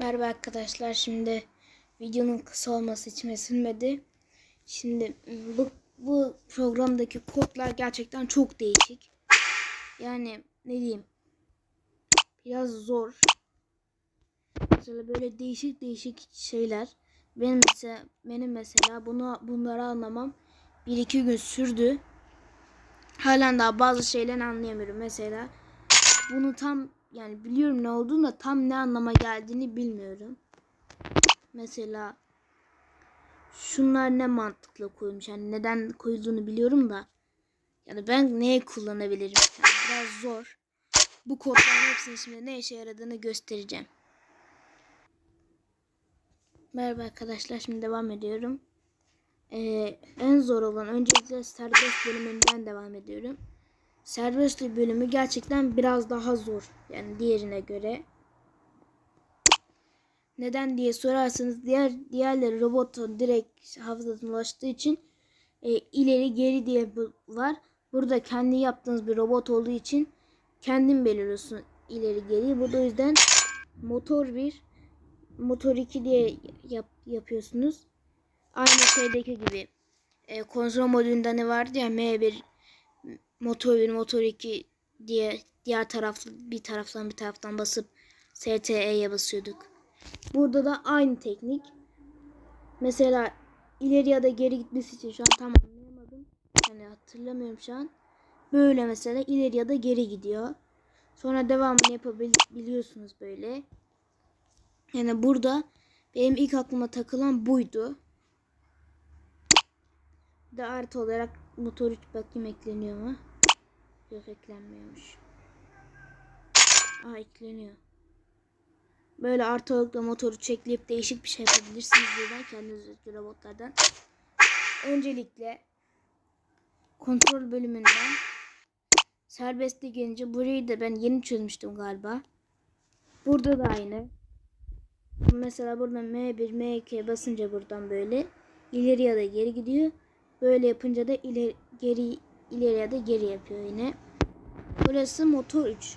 Merhaba arkadaşlar. Şimdi videonun kısa olması için silmedi. Şimdi bu, bu programdaki kodlar gerçekten çok değişik. Yani ne diyeyim? Biraz zor. Mesela böyle değişik değişik şeyler. Benim mesela benim mesela bunu bunları anlamam 1-2 gün sürdü. Halen daha bazı şeyleri anlayamıyorum. Mesela bunu tam yani biliyorum ne olduğunu da tam ne anlama geldiğini bilmiyorum. Mesela şunlar ne mantıkla koymuş. Yani neden koyulduğunu biliyorum da. Yani ben neye kullanabilirim? Yani biraz zor. Bu kodların hepsinin şimdi ne işe yaradığını göstereceğim. Merhaba arkadaşlar şimdi devam ediyorum. Ee, en zor olan öncelikle serbest bölümünden devam ediyorum. Serbest bölümü gerçekten biraz daha zor. Yani diğerine göre. Neden diye sorarsanız diğer diğerleri robotun direkt hafızasına ulaştığı için e, ileri geri diye var. Burada kendi yaptığınız bir robot olduğu için kendin belirliyorsun ileri geri. Bu da o yüzden motor 1 motor 2 diye yap, yapıyorsunuz. Aynı şeydeki gibi. E, konsol modülünde ne vardı ya M1 motor 1 motor 2 diye diğer taraf bir taraftan bir taraftan basıp STE'ye basıyorduk. Burada da aynı teknik. Mesela ileri ya da geri gitmesi için şu an tam anlayamadım. Yani hatırlamıyorum şu an. Böyle mesela ileri ya da geri gidiyor. Sonra devamını yapabiliyorsunuz böyle. Yani burada benim ilk aklıma takılan buydu. Bir de artı olarak motor 3 bakayım ekleniyor mu? Yok eklenmiyormuş. Aa ekleniyor. Böyle da motoru çekleyip değişik bir şey yapabilirsiniz buradan kendiniz özgür robotlardan. Öncelikle kontrol bölümünden serbestli gelince burayı da ben yeni çözmüştüm galiba. Burada da aynı. Mesela buradan M1, M2 basınca buradan böyle ileri ya da geri gidiyor. Böyle yapınca da ileri, geri ileri ya da geri yapıyor yine. Burası motor 3.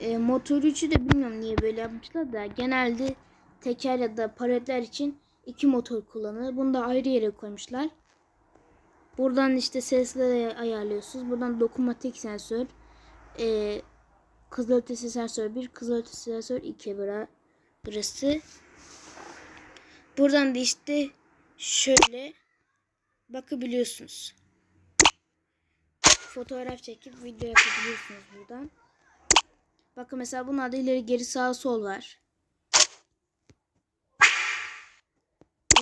E, motor 3'ü de bilmiyorum niye böyle yapmışlar da genelde teker ya da paletler için iki motor kullanılır. Bunu da ayrı yere koymuşlar. Buradan işte sesleri ayarlıyorsunuz. Buradan dokunmatik sensör, e, kızılötesi sensör 1, kızılötesi sensör 2 bura, burası. Buradan da işte şöyle bakabiliyorsunuz. Fotoğraf çekip video yapabiliyorsunuz buradan. Bakın mesela bunlarda ileri geri sağ sol var.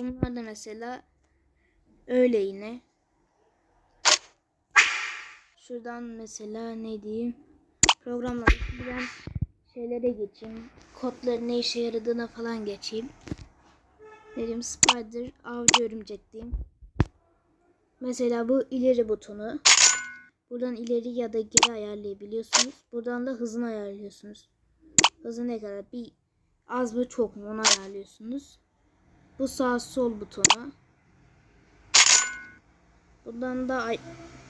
Bunlar da mesela öyle yine. Şuradan mesela ne diyeyim programları bilen şeylere geçeyim. Kodların ne işe yaradığına falan geçeyim. Ne diyeyim spider avcı örümcek diyeyim. Mesela bu ileri butonu. Buradan ileri ya da geri ayarlayabiliyorsunuz. Buradan da hızını ayarlıyorsunuz. Hızı ne kadar? Bir az mı çok mu onu ayarlıyorsunuz. Bu sağ sol butonu. Buradan da ay-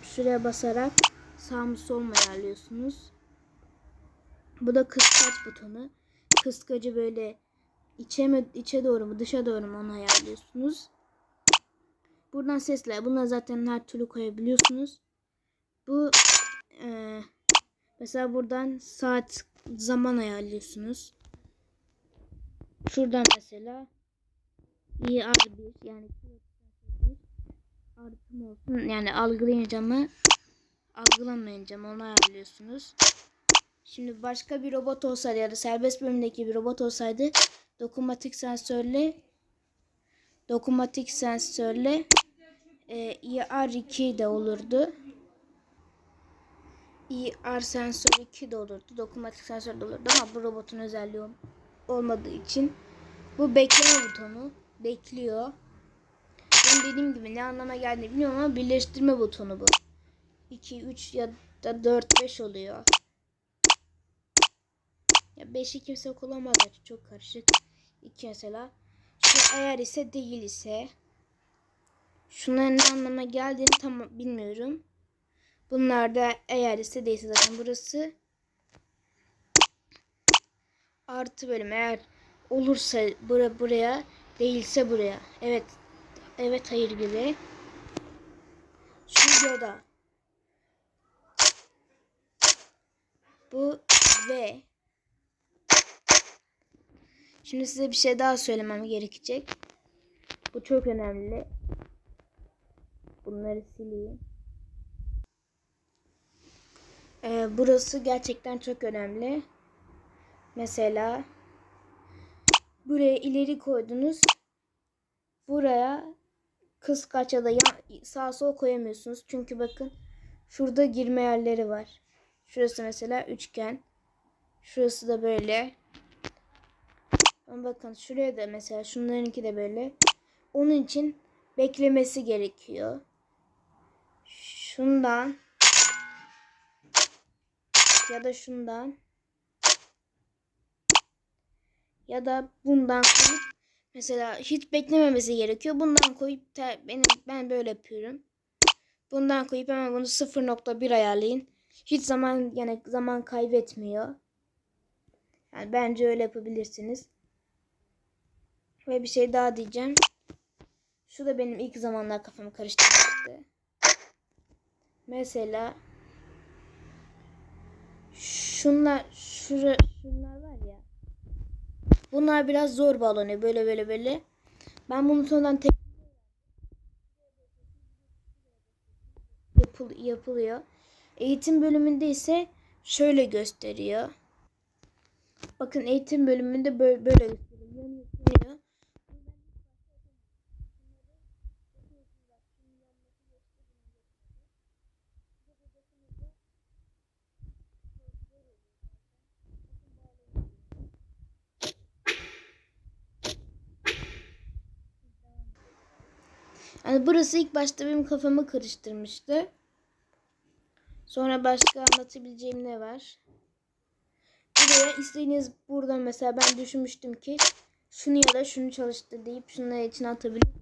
şuraya basarak sağ mı sol mu ayarlıyorsunuz. Bu da kıskaç butonu. Kıskacı böyle içe mi içe doğru mu dışa doğru mu onu ayarlıyorsunuz. Buradan sesler. Bunları zaten her türlü koyabiliyorsunuz. Bu e, mesela buradan saat zaman ayarlıyorsunuz. Şuradan mesela IR1 yani artım olsun. Yani algılayınca mı algılamayınca mı onu ayarlıyorsunuz. Şimdi başka bir robot olsaydı ya da serbest bölümdeki bir robot olsaydı dokunmatik sensörle dokunmatik sensörle e, IR2 de olurdu. IR sensör 2 de olurdu. Dokunmatik sensör de olurdu ama bu robotun özelliği ol- olmadığı için bu bekleme butonu bekliyor. Benim dediğim gibi ne anlama geldiğini bilmiyorum ama birleştirme butonu bu. 2, 3 ya da 4, 5 oluyor. Ya 5'i kimse kullanmaz. Çok karışık. 2 mesela. Şu eğer ise değil ise Şunların ne anlama geldiğini tam bilmiyorum. Bunlar da ise değilse zaten burası artı bölüm eğer olursa bura buraya değilse buraya. Evet. Evet hayır gibi. Stüdyoda. Bu V. Şimdi size bir şey daha söylemem gerekecek. Bu çok önemli. Bunları sileyim. Ee, burası gerçekten çok önemli. Mesela buraya ileri koydunuz. Buraya kıskaç ya da yan, sağ sol koyamıyorsunuz. Çünkü bakın şurada girme yerleri var. Şurası mesela üçgen. Şurası da böyle. Ama bakın şuraya da mesela şunlarınki de böyle. Onun için beklemesi gerekiyor. Şundan ya da şundan ya da bundan koyup mesela hiç beklememesi gerekiyor. Bundan koyup te, benim ben böyle yapıyorum. Bundan koyup hemen bunu 0.1 ayarlayın. Hiç zaman yani zaman kaybetmiyor. Yani bence öyle yapabilirsiniz. Ve bir şey daha diyeceğim. Şu da benim ilk zamanlar kafamı karıştırmıştı. Mesela şunlar şura, şunlar var ya. Bunlar biraz zor bağlanıyor böyle böyle böyle. Ben bunu sonradan tek yapıl, yapılıyor. Eğitim bölümünde ise şöyle gösteriyor. Bakın eğitim bölümünde böyle, böyle gösteriyor. Yani burası ilk başta benim kafamı karıştırmıştı. Sonra başka anlatabileceğim ne var? Buraya istediğiniz buradan mesela ben düşünmüştüm ki şunu ya da şunu çalıştır deyip şunları içine atabilirsiniz.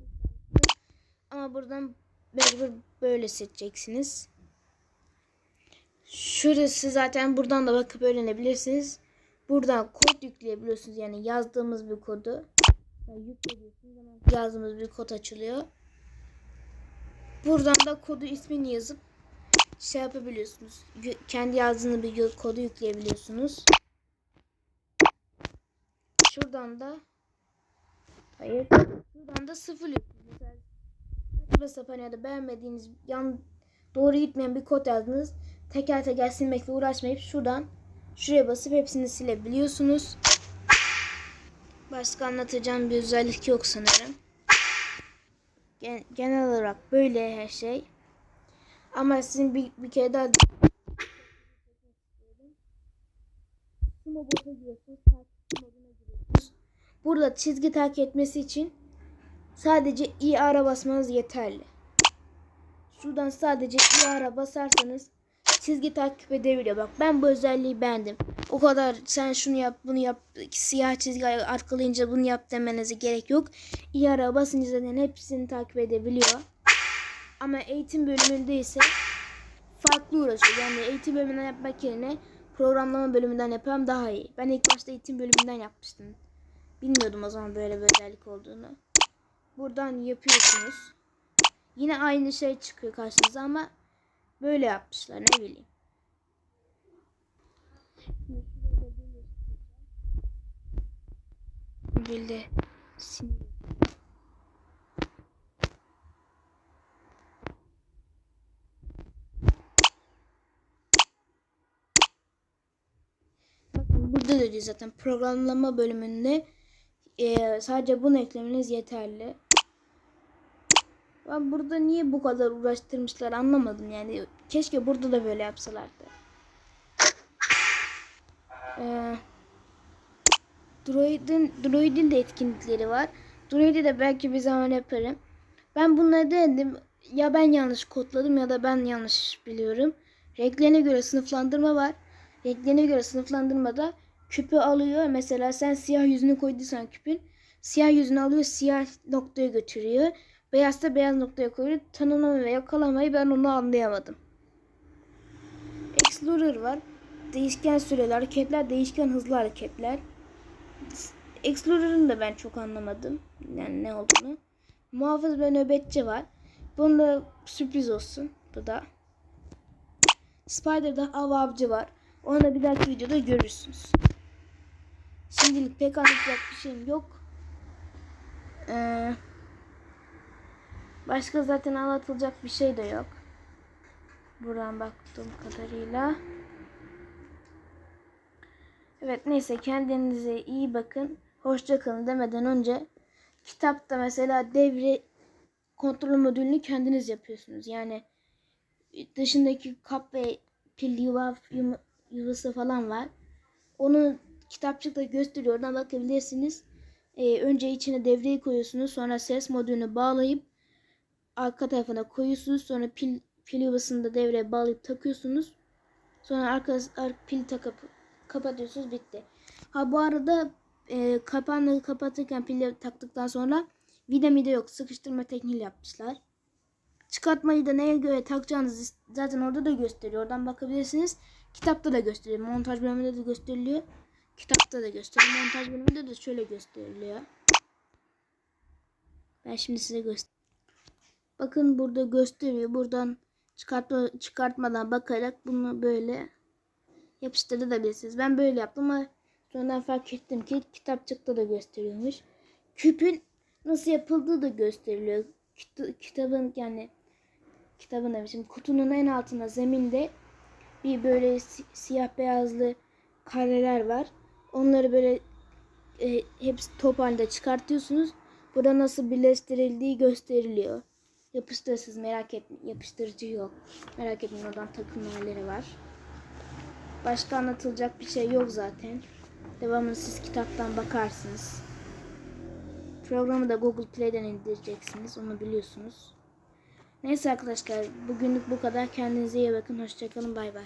Ama buradan mecbur böyle seçeceksiniz. Şurası zaten buradan da bakıp öğrenebilirsiniz. Buradan kod yükleyebiliyorsunuz. Yani yazdığımız bir kodu. Yani yüklediyorsunuz yazdığımız bir kod açılıyor. Buradan da kodu ismini yazıp şey yapabiliyorsunuz. Kendi yazdığınız bir kodu yükleyebiliyorsunuz. Şuradan da hayır. Şuradan da sıfırlıyorsunuz. Mesela saçma sapan ya da beğenmediğiniz yan doğru gitmeyen bir kod yazdınız. Teker teker silmekle uğraşmayıp şuradan şuraya basıp hepsini silebiliyorsunuz. Başka anlatacağım bir özellik yok sanırım. Gen- genel olarak böyle her şey. Ama sizin bir, bir kere daha. Burada çizgi takip etmesi için sadece i ara basmanız yeterli. Şuradan sadece i ara basarsanız çizgi takip edebiliyor. Bak ben bu özelliği beğendim. O kadar sen şunu yap bunu yap siyah çizgi arkalayınca bunu yap demenize gerek yok. İ ara basınca zaten hepsini takip edebiliyor. Ama eğitim bölümünde ise farklı uğraşıyor. Yani eğitim bölümünden yapmak yerine programlama bölümünden yapıyorum daha iyi. Ben ilk başta eğitim bölümünden yapmıştım. Bilmiyordum o zaman böyle bir özellik olduğunu. Buradan yapıyorsunuz. Yine aynı şey çıkıyor karşınıza ama böyle yapmışlar ne bileyim. Bildi. Sinir. Bakın burada da diyor zaten programlama bölümünde e, sadece bunu eklemeniz yeterli. Ben burada niye bu kadar uğraştırmışlar anlamadım yani. Keşke burada da böyle yapsalardı. Ee, Droid'in Droid'in de etkinlikleri var. Droid'i de belki bir zaman yaparım. Ben bunları denedim. Ya ben yanlış kodladım ya da ben yanlış biliyorum. Renklerine göre sınıflandırma var. Renklerine göre sınıflandırmada küpü alıyor. Mesela sen siyah yüzünü koyduysan küpün siyah yüzünü alıyor siyah noktaya götürüyor. Beyaz da beyaz noktaya koyuyor. Tanımlama ve yakalamayı ben onu anlayamadım. Explorer var. Değişken süreli hareketler, değişken hızlı hareketler. Explorer'ın da ben çok anlamadım. Yani ne olduğunu. Muhafız ve nöbetçi var. Bunda sürpriz olsun. Bu da. Spider'da av avcı var. Onu da bir dahaki videoda görürsünüz. Şimdilik pek anlatacak bir şeyim yok. Ee, başka zaten anlatılacak bir şey de yok. Buradan baktığım kadarıyla. Evet neyse kendinize iyi bakın. Hoşça kalın demeden önce kitapta mesela devre kontrol modülünü kendiniz yapıyorsunuz. Yani dışındaki kap ve pil yuva, yuvası falan var. Onu kitapçıkta gösteriyor. Oradan bakabilirsiniz. Ee, önce içine devreyi koyuyorsunuz. Sonra ses modülünü bağlayıp arka tarafına koyuyorsunuz. Sonra pil, pil yuvasını da devreye bağlayıp takıyorsunuz. Sonra arka, ar- pil takıp kapatıyorsunuz. Bitti. Ha bu arada e, kapağını kapatırken pili taktıktan sonra vida mida yok. Sıkıştırma tekniği yapmışlar. Çıkartmayı da neye göre takacağınızı zaten orada da gösteriyor. Oradan bakabilirsiniz. Kitapta da gösteriyor. Montaj bölümünde de gösteriliyor. Kitapta da gösteriyor. Montaj bölümünde de şöyle gösteriliyor. Ben şimdi size göster. Bakın burada gösteriyor. Buradan çıkartma, çıkartmadan bakarak bunu böyle yapıştırabilirsiniz. Ben böyle yaptım ama sonradan fark ettim ki kitapçıkta da gösteriyormuş. Küpün nasıl yapıldığı da gösteriliyor. Kita- kitabın yani kitabın demişim kutunun en altında zeminde bir böyle si- siyah beyazlı kareler var. Onları böyle e, hepsi top halinde çıkartıyorsunuz. Burada nasıl birleştirildiği gösteriliyor. Yapıştırırsız merak etmeyin. Yapıştırıcı yok. Merak etmeyin oradan takım halleri var. Başka anlatılacak bir şey yok zaten. Devamını siz kitaptan bakarsınız. Programı da Google Play'den indireceksiniz. Onu biliyorsunuz. Neyse arkadaşlar bugünlük bu kadar. Kendinize iyi bakın. Hoşçakalın. Bay bay.